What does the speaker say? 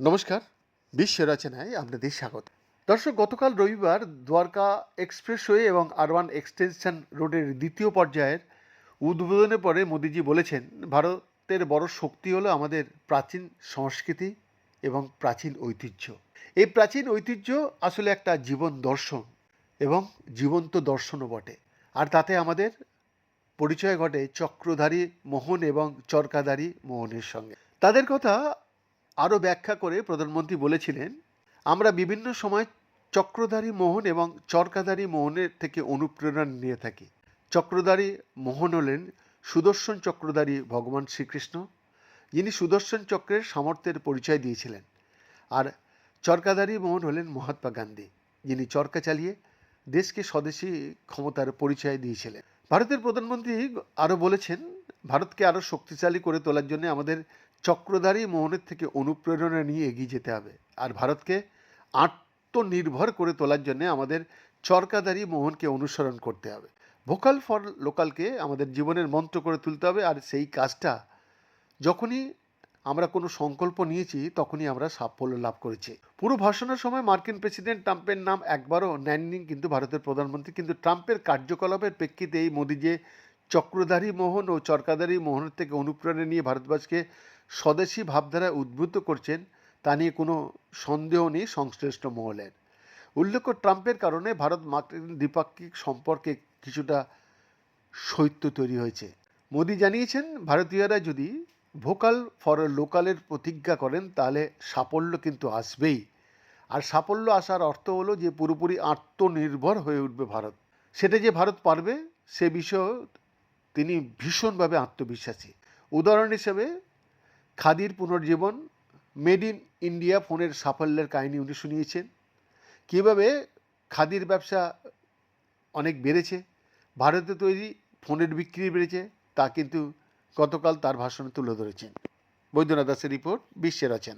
নমস্কার বিশ্ব রচনায় আপনাদের স্বাগত। দর্শক, গতকাল রবিবার দ্বারকা এক্সপ্রেসওয়ে এবং আরওয়ান এক্সটেনশন রোডের দ্বিতীয় পর্যায়ের উদ্বোধনের পরে মোদিজি বলেছেন, ভারতের বড় শক্তি হলো আমাদের প্রাচীন সংস্কৃতি এবং প্রাচীন ঐতিহ্য। এই প্রাচীন ঐতিহ্য আসলে একটা জীবন দর্শন এবং জীবন্ত দর্শনও বটে। আর তাতে আমাদের পরিচয় ঘটে চক্রধারী মোহন এবং চরকাধারী মোহনের সঙ্গে। তাদের কথা আরও ব্যাখ্যা করে প্রধানমন্ত্রী বলেছিলেন, আমরা বিভিন্ন সময় চক্রধারী মোহন এবং চরকাধারী মোহনের থেকে অনুপ্রেরণা নিয়ে থাকি। চক্রধারী মোহন হলেন সুদর্শন চক্রধারী ভগবান শ্রীকৃষ্ণ। যিনি সুদর্শন চক্রের সামর্থ্যের পরিচয় দিয়েছিলেন। আর চরকাধারী মোহন হলেন মহাত্মা গান্ধী। যিনি চরকা চালিয়ে দেশকে স্বদেশী ক্ষমতার পরিচয় দিয়েছিলেন। ভারতের প্রধানমন্ত্রী আরও বলেছেন, ভারতকে আরও শক্তিশালী করে তোলার জন্য আমাদের চক্রধারী মোহনের থেকে অনুপ্রেরণা নিয়ে এগিয়ে যেতে হবে। আর ভারতকে আত্মনির্ভর করে তোলার জন্য আমাদের চরকাধারী মোহনকে অনুসরণ করতে হবে। ভোকাল ফর লোকালকে আমাদের জীবনের মন্ত্র করে তুলতে হবে। আর সেই কাজটা যখনই আমরা কোনো সংকল্প নিয়েছি, তখনই আমরা সাফল্য লাভ করেছি। পুরো ভাষণের সময় মার্কিন প্রেসিডেন্ট ট্রাম্পের নাম একবারও নেননি, কিন্তু ভারতের প্রধানমন্ত্রী, কিন্তু ট্রাম্পের কার্যকলাপের প্রেক্ষিতে এই মোদী যে চক্রধারী মোহন ও চরকাধারী মোহনের থেকে অনুপ্রেরণা নিয়ে ভারতবর্ষকে স্বদেশী ভাবধারায় উদ্বুদ্ধ করছেন, তা নিয়ে কোনো সন্দেহ নেই সংশ্লিষ্ট মহলের। উল্লেখ্য, ট্রাম্পের কারণে ভারত মার্কিন দ্বিপাক্ষিক সম্পর্কে কিছুটা শৈত্য তৈরি হয়েছে। মোদি জানিয়েছেন, ভারতীয়রা যদি ভোকাল ফর লোকালের প্রতিজ্ঞা করেন, তাহলে সাফল্য কিন্তু আসবেই। আর সাফল্য আসার অর্থ হলো যে পুরোপুরি আত্মনির্ভর হয়ে উঠবে ভারত। সেটা যে ভারত পারবে, সে বিষয়ে তিনি ভীষণভাবে আত্মবিশ্বাসী। উদাহরণ হিসেবে, খাদির পুনর্জীবন, মেড ইন ইন্ডিয়া ফোনের সাফল্যের কাহিনী উনি শুনিয়েছেন। কীভাবে খাদির ব্যবসা অনেক বেড়েছে, ভারতে তৈরি ফোনের বিক্রি বেড়েছে, তা কিন্তু গতকাল তার ভাষণে তুলে ধরেছেন। বৈদ্যনাথ দাসের রিপোর্ট বিশ্বের রচনা